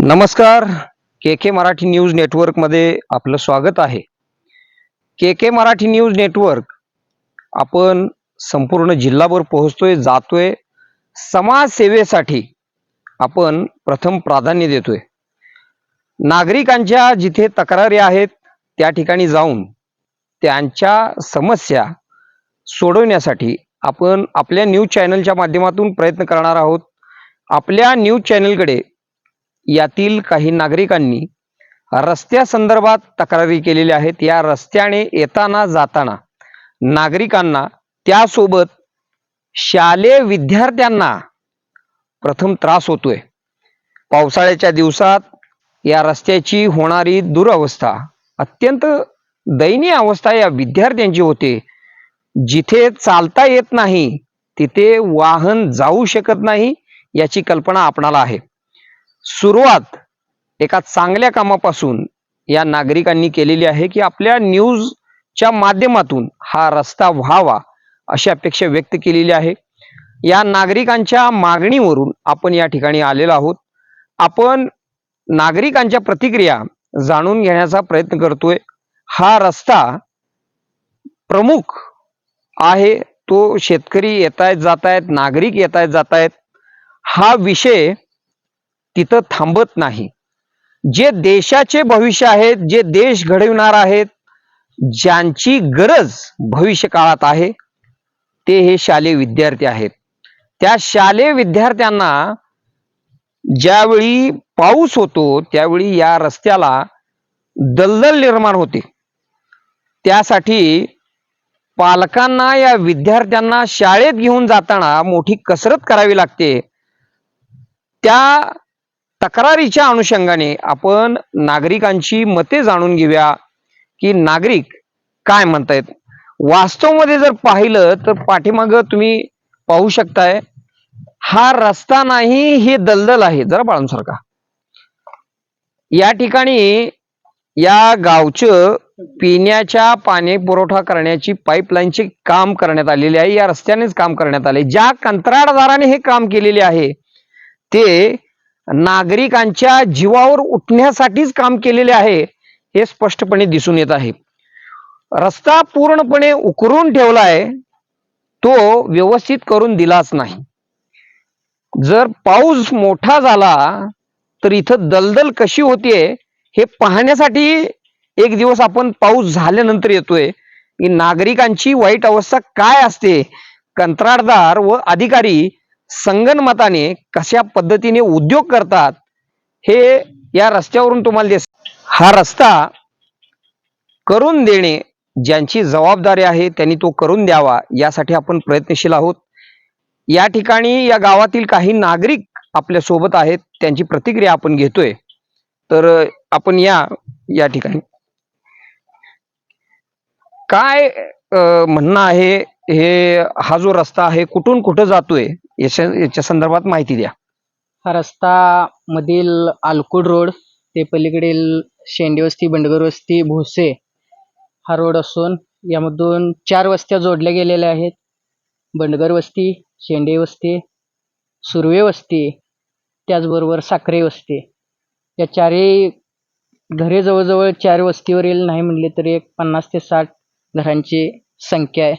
नमस्कार. के K Marathi news नेटवर्कमध्ये आपलं स्वागत आहे. K K Marathi news network आपण संपूर्ण जिल्हाभर पोहोचतोय जातोय. समाजसेवेसाठी आपण प्रथम प्राधान्य देतोय. नागरिकांच्या जिथे तक्रारी आहेत त्या ठिकाणी जाऊन त्यांच्या समस्या सोडवण्यासाठी आपण आपल्या न्यूज चॅनलच्या माध्यमातून प्रयत्न करणार आहोत. आपल्या न्यूज चॅनलकडे यातील काही नागरिकांनी रस्त्यासंदर्भात तक्रारी केलेल्या आहेत. या रस्त्याने येताना जाताना नागरिकांना त्यासोबत शालेय विद्यार्थ्यांना प्रथम त्रास होतोय. पावसाळ्याच्या दिवसात या रस्त्याची होणारी दुरावस्था अत्यंत दयनीय अवस्था या विद्यार्थ्यांची होते. जिथे चालता येत नाही तिथे वाहन जाऊ शकत नाही याची कल्पना आपणाला आहे. सुरुवात एका चांगल्या कामापासून या नागरिकांनी केलेली आहे की आपल्या न्यूजच्या माध्यमातून हा रस्ता व्हावा अशी अपेक्षा व्यक्त केलेली आहे. या नागरिकांच्या मागणीवरून आपण या ठिकाणी आलेलो आहोत. आपण नागरिकांच्या प्रतिक्रिया जाणून घेण्याचा प्रयत्न करतोय. हा रस्ता प्रमुख आहे तो शेतकरी येत आहेत जात आहेत नागरिक येत आहेत जात आहेत हा विषय तिथं थांबत नाही. जे देशाचे भविष्य आहेत जे देश घडविणार आहेत ज्यांची गरज भविष्य काळात आहे ते हे शालेय विद्यार्थी आहेत. त्या शालेय विद्यार्थ्यांना ज्यावेळी पाऊस होतो त्यावेळी या रस्त्याला दलदल निर्माण होते. त्यासाठी पालकांना या विद्यार्थ्यांना शाळेत घेऊन जाताना मोठी कसरत करावी लागते. त्या तक्रारीच्या अनुषंगाने आपण नागरिकांची मते जाणून घेऊया की नागरिक काय म्हणतायत. वास्तवमध्ये जर पाहिलं तर पाठीमाग तुम्ही पाहू शकताय हा रस्ता नाही हे दलदल आहे. जरा बाळांसारखा. या ठिकाणी या गावचं पिण्याच्या पाणी पुरवठा करण्याची पाईपलाईनचे काम करण्यात आलेले आहे. या रस्त्यानेच काम करण्यात आले ज्या कंत्राटदाराने हे काम केलेले आहे ते नागरिकांच्या जीवावर उठण्यासाठीच काम केलेले आहे हे स्पष्टपणे दिसून येत आहे. रस्ता पूर्णपणे उकरून ठेवलाय तो व्यवस्थित करून दिलाच नाही. जर पाऊस मोठा झाला तर इथं दलदल कशी होतीये हे पाहण्यासाठी एक दिवस आपण पाऊस झाल्यानंतर येतोय. की नागरिकांची वाईट अवस्था काय असते कंत्राटदार व अधिकारी संगणमताने कशा पद्धतीने उद्योग करतात हे या रस्त्यावरून तुम्हाला दिस हा रस्ता करून देणे ज्यांची जबाबदारी आहे त्यांनी तो करून द्यावा यासाठी आपण प्रयत्नशील आहोत. या ठिकाणी या गावातील काही नागरिक आपल्यासोबत आहेत त्यांची प्रतिक्रिया आपण घेतोय. तर आपण या या ठिकाणी. काय म्हणणं आहे हे हा जो रस्ता आहे कुठून कुठं जातोय? याच्या याच्या संदर्भात माहिती द्या. हा रस्ता मधील आलकुड रोड ते पलीकडील शेंडी वस्ती बंडगर वस्ती भोसे हा रोड असून यामधून चार वस्त्या जोडल्या गेलेल्या आहेत. बंडगर वस्ती शेंडे वस्ती सुर्वे वस्ती त्याचबरोबर साखरे वस्ती. या चारही घरे जवळजवळ चार वस्तीवरील नाही म्हणले तरी एक पन्नास ते साठ घरांची संख्या आहे.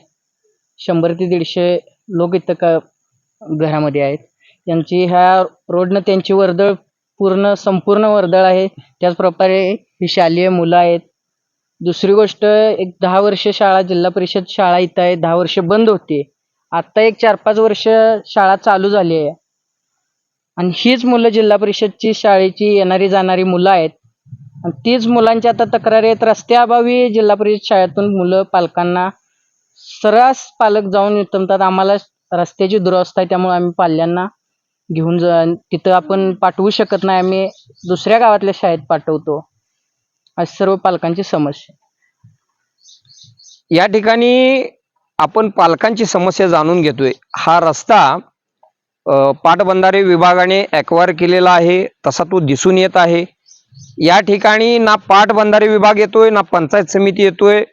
शंभर ते दीडशे लोक इथं का घरामध्ये आहेत. त्यांची ह्या रोडनं त्यांची वर्दळ पूर्ण संपूर्ण वर्दळ आहे. त्याचप्रकारे ही शालेय मुलं आहेत. दुसरी गोष्ट एक दहा वर्ष शाळा जिल्हा परिषद शाळा इथं आहे. दहा वर्ष बंद होती. आत्ता एक चार पाच वर्ष शाळा चालू झाली आहे. आणि हीच मुलं जिल्हा परिषदची शाळेची येणारी जाणारी मुलं आहेत. आणि तीच मुलांच्या आता तक्रारी आहेत. रस्त्याअभावी जिल्हा परिषद शाळेतून मुलं पालकांना सर्रास पालक जाऊन म्हणतात आम्हाला रस्त्याची दुरवस्था आहे त्यामुळे आम्ही पाल्यांना घेऊन जा तिथं आपण पाठवू शकत नाही आम्ही दुसऱ्या गावातल्या शाळेत पाठवतो. अशी सर्व पालकांची समस्या या ठिकाणी आपण पालकांची समस्या जाणून घेतोय. हा रस्ता पाटबंधारे विभागाने ॲक्वायर केलेला आहे तसा तो दिसून येत आहे. या ठिकाणी ना पाटबंधारे विभाग येतोय ना पंचायत समिती येतोय.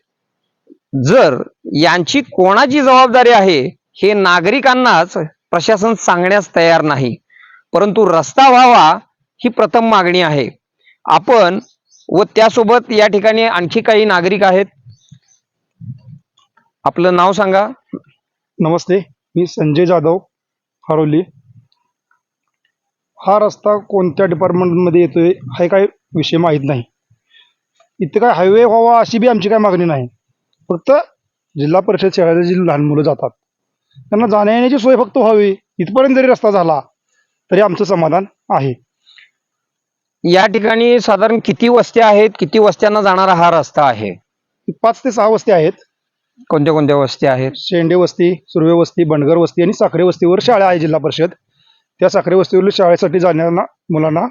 जर यांची कोणाची जबाबदारी आहे हे नागरिकांनाच प्रशासन सांगण्यास तयार नाही. परंतु रस्ता व्हावा ही प्रथम मागणी आहे. आपण व त्यासोबत या ठिकाणी आणखी काही नागरिक आहेत. आपलं नाव सांगा. नमस्ते मी संजय जाधव हरोली. हा रस्ता कोणत्या डिपार्टमेंटमध्ये येतोय हे काही विषय माहीत नाही. इथं काय हायवे व्हावा अशी बी आमची काय मागणी नाही. फक्त जिल्हा परिषद शाळेला जी लहान मुलं जातात त्यांना जाण्या येण्याची सोय फक्त व्हावी इथपर्यंत जरी रस्ता झाला तरी आमचं समाधान आहे. या ठिकाणी साधारण किती वस्त्या आहेत किती वस्त्यांना जाणारा हा रस्ता आहे? पाच ते सहा वस्ती आहेत. कोणत्या कोणत्या वस्त्या आहेत? शेंडे वस्ती सुर्वे वस्ती बंडगर वस्ती आणि साखरे वस्तीवर शाळा आहे जिल्हा परिषद. त्या साखरे वस्तीवर शाळेसाठी जाण्याना मुलांना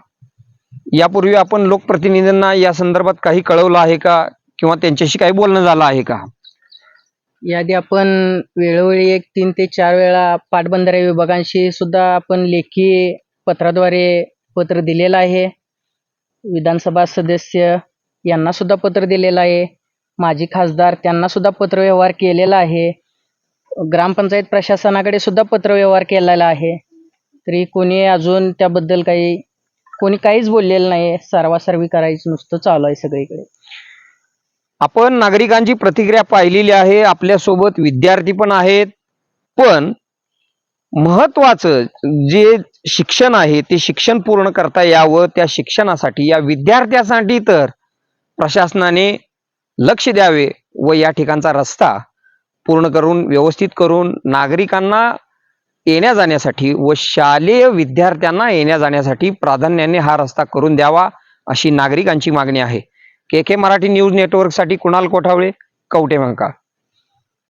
यापूर्वी आपण लोकप्रतिनिधींना या संदर्भात काही कळवलं आहे का? किंवा त्यांच्याशी काही बोलणं झालं आहे का? याआधी आपण वेळोवेळी एक तीन ते चार वेळा पाटबंधारे विभागांशी सुद्धा आपण लेखी पत्राद्वारे पत्र दिलेलं आहे. विधानसभा सदस्य यांना सुद्धा पत्र दिलेलं आहे. माजी खासदार त्यांना सुद्धा पत्रव्यवहार केलेला आहे. ग्रामपंचायत प्रशासनाकडे सुद्धा पत्रव्यवहार केलेला आहे. तरी कोणी अजून त्याबद्दल काही कोणी काहीच बोललेलं नाही. सर्वासर्वी करायचं नुसतं चालू आहे सगळीकडे. आपण नागरिकांची प्रतिक्रिया पाहिलेली आहे आपल्यासोबत विद्यार्थी पण आहेत. पण महत्वाचं जे शिक्षण आहे ते शिक्षण पूर्ण करता यावं त्या शिक्षणासाठी या विद्यार्थ्यासाठी तर प्रशासनाने लक्ष द्यावे व या ठिकाणचा रस्ता पूर्ण करून व्यवस्थित करून नागरिकांना येण्या जाण्यासाठी व शालेय विद्यार्थ्यांना येण्या जाण्यासाठी प्राधान्याने हा रस्ता करून द्यावा अशी नागरिकांची मागणी आहे. के के मराठी न्यूज नेटवर्कसाठी कुणाल कोठावळे कवटे मंका